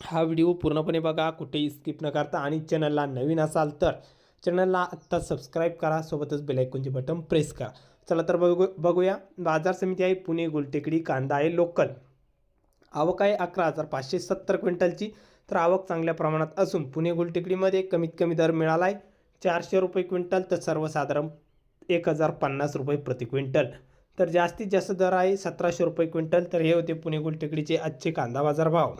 हा व्हिडिओ पूर्णपणे बघा कुठेही स्किप न करता. आणि चॅनलला नवीन असाल तर चॅनलला आत्ता सबस्क्राईब करा सोबतच बेलायकोनचे बटन प्रेस करा. चला तर बघू बघूया. बाजार समिती आहे पुणे गुलटेकडी कांदा आहे लोकल. आवक आहे अकरा हजार पाचशे सत्तर क्विंटलची. तर आवक चांगल्या प्रमाणात असून पुणे गुलटेकडीमध्ये कमीत कमी दर मिळाला आहे चारशे रुपये क्विंटल तर सर्वसाधारण एक हजार पन्नास रुपये प्रति क्विंटल. तर जास्तीत जास्त दर आहे सतराशे रुपये क्विंटल. तर हे होते पुणे गुलटेकडीचे आजचे कांदा बाजार भाव